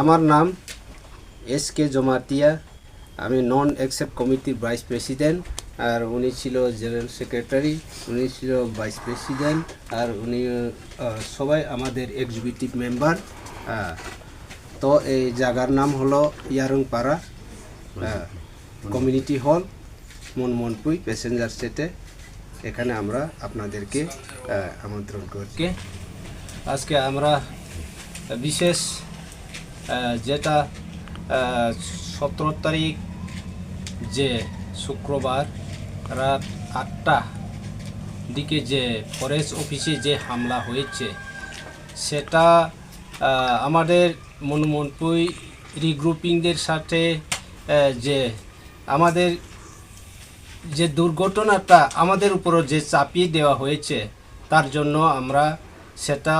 আমার নাম S K Jamatia আমি নন এক্সেপ্ট কমিটির ভাইস প্রেসিডেন্ট আর উনি ছিল জেনারেল সেক্রেটারি উনি ছিল ভাইস প্রেসিডেন্ট আর উনি সবাই আমাদের এক্সিকিউটিভ মেম্বার তো এই জায়গার নাম হলো ইয়ারংপাড়া কমিউনিটি হল মনমনপুই প্যাসেঞ্জার সেটে এখানে আমরা আপনাদেরকে আমন্ত্রণ করছি। আজকে আমরা বিশেষ যেটা সতেরো তারিখ যে শুক্রবার রাত আটটা দিকে যে ফরেস্ট অফিসে যে হামলা হয়েছে, সেটা আমাদের মনমনপুই রিগ্রুপিংদের সাথে যে আমাদের যে দুর্ঘটনাটা আমাদের উপরও যে চাপিয়ে দেওয়া হয়েছে, তার জন্য আমরা সেটা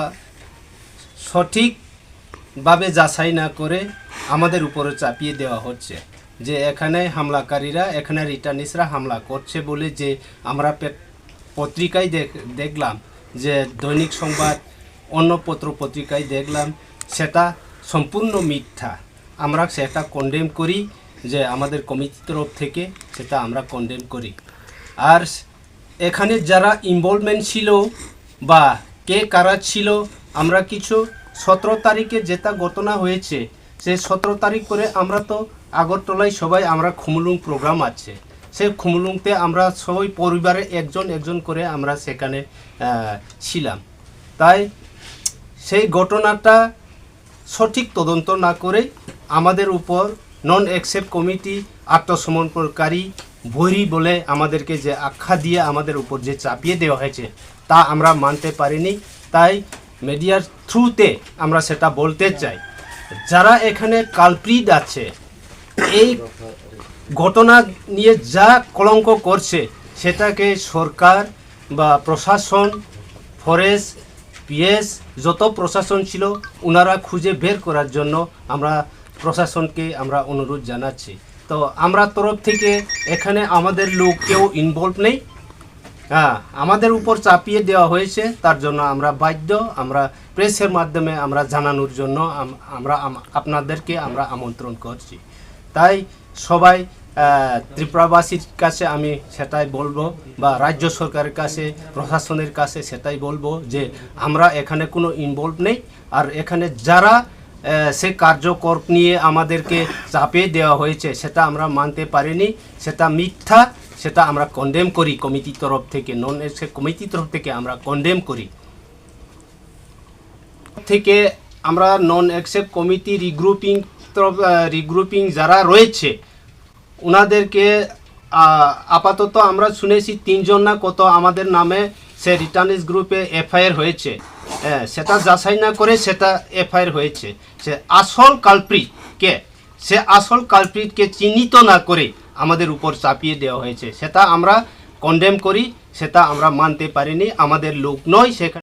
সঠিকভাবে যাচাই না করে আমাদের উপরে চাপিয়ে দেওয়া হচ্ছে যে এখানে হামলাকারীরা, এখানে রিটার্নিসরা হামলা করছে বলে যে আমরা পত্রিকায় দেখ- দেখলাম যে দৈনিক সংবাদ, অন্য পত্র পত্রিকায় দেখলাম, সেটা সম্পূর্ণ মিথ্যা। আমরা সেটা কন্ডেম করি যে আমাদের কমিটির তরফ থেকে সেটা আমরা কন্ডেম করি। আর এখানে যারা ইনভলভমেন্ট ছিল বা কে কারা ছিল, আমরা কিছু সতেরো তারিখে যেটা ঘটনা হয়েছে সে সতেরো তারিখ করে আমরা তো আগরতলায় সবাই আমরা খুমুলুং প্রোগ্রাম আছে। সেই খুমুলুংতে আমরা সবাই পরিবারে একজন একজন করে আমরা সেখানে ছিলাম। তাই সেই ঘটনাটা সঠিক তদন্ত না করে আমাদের উপর নন অ্যাকসেপ্ট কমিটি আত্মসমর্পণকারী ভৈরী বলে আমাদেরকে যে আখ্যা দিয়ে আমাদের উপর যে চাপিয়ে দেওয়া হয়েছে, তা আমরা মানতে পারিনি। তাই মিডিয়ার থ্রুতে আমরা সেটা বলতে চাই। যারা এখানে কালপ্রিট আছে, এই ঘটনা নিয়ে যা কলঙ্ক করছে, সেটাকে সরকার বা প্রশাসন ফরেস্ট পিএস, যত প্রশাসন ছিল ওনারা খুঁজে বের করার জন্য আমরা প্রশাসনকে আমরা অনুরোধ জানাচ্ছি। তো আমরা তরফ থেকে এখানে আমাদের লোক কেউ ইনভলভ নেই। হ্যাঁ আমাদের উপর চাপিয়ে দেওয়া হয়েছে। তার জন্য আমরা বাধ্য, আমরা প্রেসের মাধ্যমে আমরা জানানোর জন্য আমরা আপনাদেরকে আমরা আমন্ত্রণ করছি। তাই সবাই ত্রিপুরাবাসীর কাছে আমি সেটাই বলব বা রাজ্য সরকারের কাছে, প্রশাসনের কাছে সেটাই বলব যে আমরা এখানে কোনো ইনভলভ নেই। আর এখানে যারা সে কার্যকর নিয়ে আমাদেরকে চাপিয়ে দেওয়া হয়েছে, সেটা আমরা মানতে পারিনি। সেটা মিথ্যা। সেটা আমরা কন্ডেম করি কমিটির তরফ থেকে নন এসে কমিটির তরফ থেকে আমরা কন্ডেম করি। থেকে আমরা নন অ্যাকসেপ্ট কমিটি রিগ্রুপিং তরফ রিগ্রুপিং যারা রয়েছে ওনাদেরকে আপাতত আমরা শুনেছি তিনজন না কত আমাদের নামে সে রিটার্নিস গ্রুপে এফআইআর হয়েছে। হ্যাঁ, সেটা যাচাই না করে সেটা এফআইআর হয়েছে। সে আসল কালপ্রিট কে সে আসল কালপ্রিটকে চিহ্নিত না করে আমাদের উপর চাপিয়ে দেওয়া হয়েছে। সেটা আমরা কন্ডেম করি, সেটা আমরা মানতে পারিনি। আমাদের লোক নয়, সেখানে